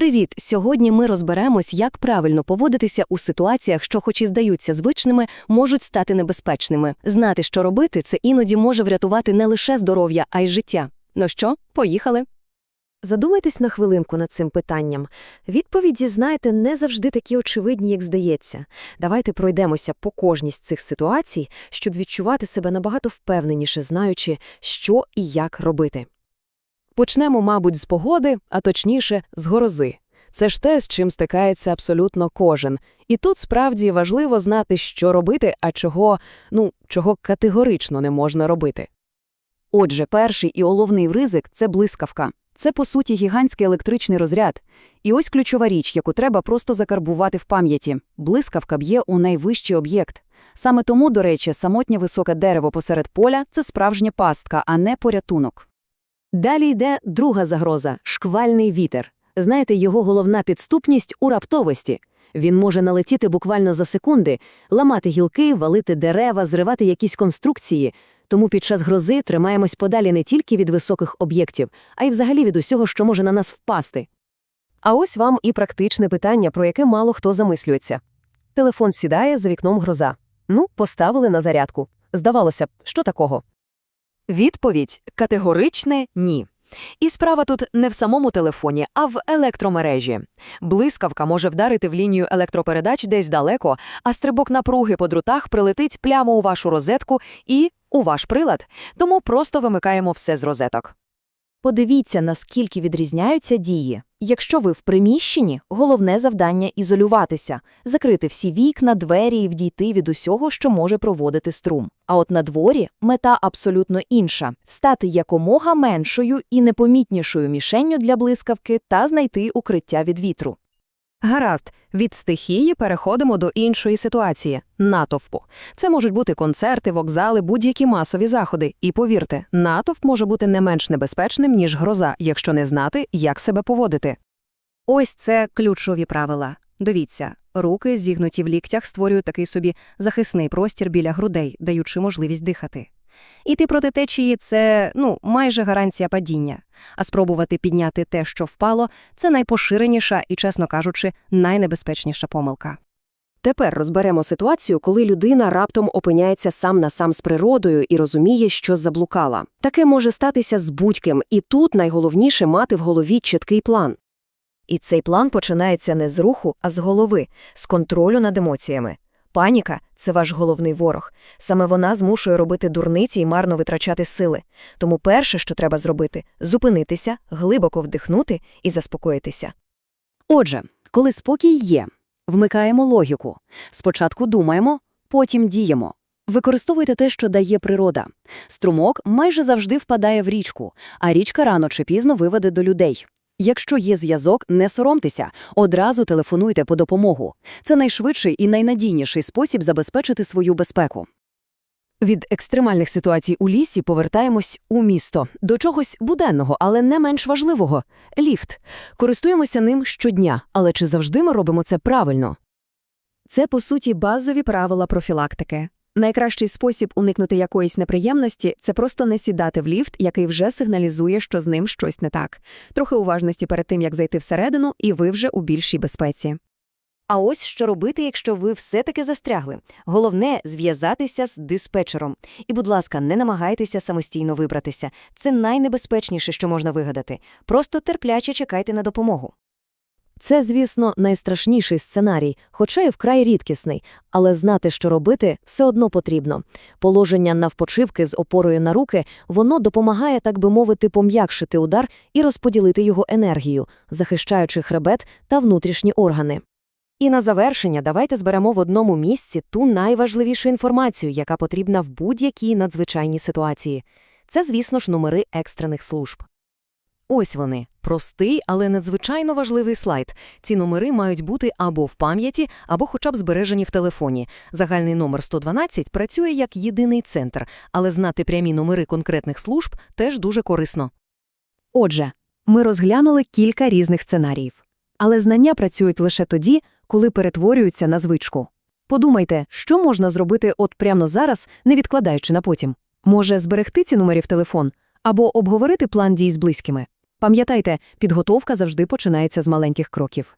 Привіт! Сьогодні ми розберемось, як правильно поводитися у ситуаціях, що, хоч і здаються звичними, можуть стати небезпечними. Знати, що робити, це іноді може врятувати не лише здоров'я, а й життя. Ну що, поїхали? Задумайтесь на хвилинку над цим питанням. Відповіді, знаєте, не завжди такі очевидні, як здається. Давайте пройдемося по кожній з цих ситуацій, щоб відчувати себе набагато впевненіше, знаючи, що і як робити. Почнемо, мабуть, з погоди, а точніше, з грози. Це ж те, з чим стикається абсолютно кожен. І тут справді важливо знати, що робити, а чого, ну, чого категорично не можна робити. Отже, перший і головний ризик – це блискавка. Це, по суті, гігантський електричний розряд. І ось ключова річ, яку треба просто закарбувати в пам'яті. Блискавка б'є у найвищий об'єкт. Саме тому, до речі, самотнє високе дерево посеред поля – це справжня пастка, а не порятунок. Далі йде друга загроза шквальний вітер. Знаєте, його головна підступність у раптовості. Він може налетіти буквально за секунди, ламати гілки, валити дерева, зривати якісь конструкції. Тому під час грози тримаємось подалі не тільки від високих об'єктів, а й взагалі від усього, що може на нас впасти. А ось вам і практичне питання, про яке мало хто замислюється. Телефон сідає за вікном гроза. Ну, поставили на зарядку. Здавалося б, що такого? Відповідь категоричне ні. І справа тут не в самому телефоні, а в електромережі. Блискавка може вдарити в лінію електропередач десь далеко, а стрибок напруги по друтах прилетить прямо у вашу розетку і у ваш прилад. Тому просто вимикаємо все з розеток. Подивіться, наскільки відрізняються дії. Якщо ви в приміщенні, головне завдання ізолюватися, закрити всі вікна, двері і вдійти від усього, що може проводити струм. А от на дворі мета абсолютно інша стати якомога меншою і непомітнішою мішенню для блискавки та знайти укриття від вітру. Гаразд, від стихії переходимо до іншої ситуації натовпу. Це можуть бути концерти, вокзали, будь-які масові заходи. І повірте, натовп може бути не менш небезпечним, ніж гроза, якщо не знати, як себе поводити. Ось це ключові правила. Дивіться, руки, зігнуті в ліктях, створюють такий собі захисний простір біля грудей, даючи можливість дихати. Іти проти течії це ну, майже гарантія падіння, а спробувати підняти те, що впало, це найпоширеніша і, чесно кажучи, найнебезпечніша помилка. Тепер розберемо ситуацію, коли людина раптом опиняється сам на сам з природою і розуміє, що заблукала. Таке може статися з будь-ким, і тут найголовніше мати в голові чіткий план. І цей план починається не з руху, а з голови, з контролю над емоціями. Паніка це ваш головний ворог. Саме вона змушує робити дурниці і марно витрачати сили. Тому перше, що треба зробити зупинитися, глибоко вдихнути і заспокоїтися. Отже, коли спокій є, вмикаємо логіку. Спочатку думаємо, потім діємо. Використовуйте те, що дає природа. Струмок майже завжди впадає в річку, а річка рано чи пізно виведе до людей. Якщо є зв'язок, не соромтеся, одразу телефонуйте по допомогу. Це найшвидший і найнадійніший спосіб забезпечити свою безпеку. Від екстремальних ситуацій у лісі повертаємось у місто, до чогось буденного, але не менш важливого – ліфт. Користуємося ним щодня, але чи завжди ми робимо це правильно? Це, по суті, базові правила профілактики. Найкращий спосіб уникнути якоїсь неприємності це просто не сідати в ліфт, який вже сигналізує, що з ним щось не так. Трохи уважності перед тим, як зайти всередину, і ви вже у більшій безпеці. А ось що робити, якщо ви все-таки застрягли. Головне зв'язатися з диспетчером. І, будь ласка, не намагайтеся самостійно вибратися. Це найнебезпечніше, що можна вигадати. Просто терпляче чекайте на допомогу. Це, звісно, найстрашніший сценарій, хоча й вкрай рідкісний, але знати, що робити, все одно потрібно. Положення навпочивки з опорою на руки, воно допомагає, так би мовити, пом'якшити удар і розподілити його енергію, захищаючи хребет та внутрішні органи. І на завершення давайте зберемо в одному місці ту найважливішу інформацію, яка потрібна в будь-якій надзвичайній ситуації. Це, звісно ж, номери екстрених служб. Ось вони простий, але надзвичайно важливий слайд. Ці номери мають бути або в пам'яті, або хоча б збережені в телефоні. Загальний номер 112 працює як єдиний центр, але знати прямі номери конкретних служб теж дуже корисно. Отже, ми розглянули кілька різних сценаріїв. Але знання працюють лише тоді, коли перетворюються на звичку. Подумайте, що можна зробити от прямо зараз, не відкладаючи на потім. Може, зберегти ці номери в телефон або обговорити план дій з близькими. Пам'ятайте, підготовка завжди починається з маленьких кроків.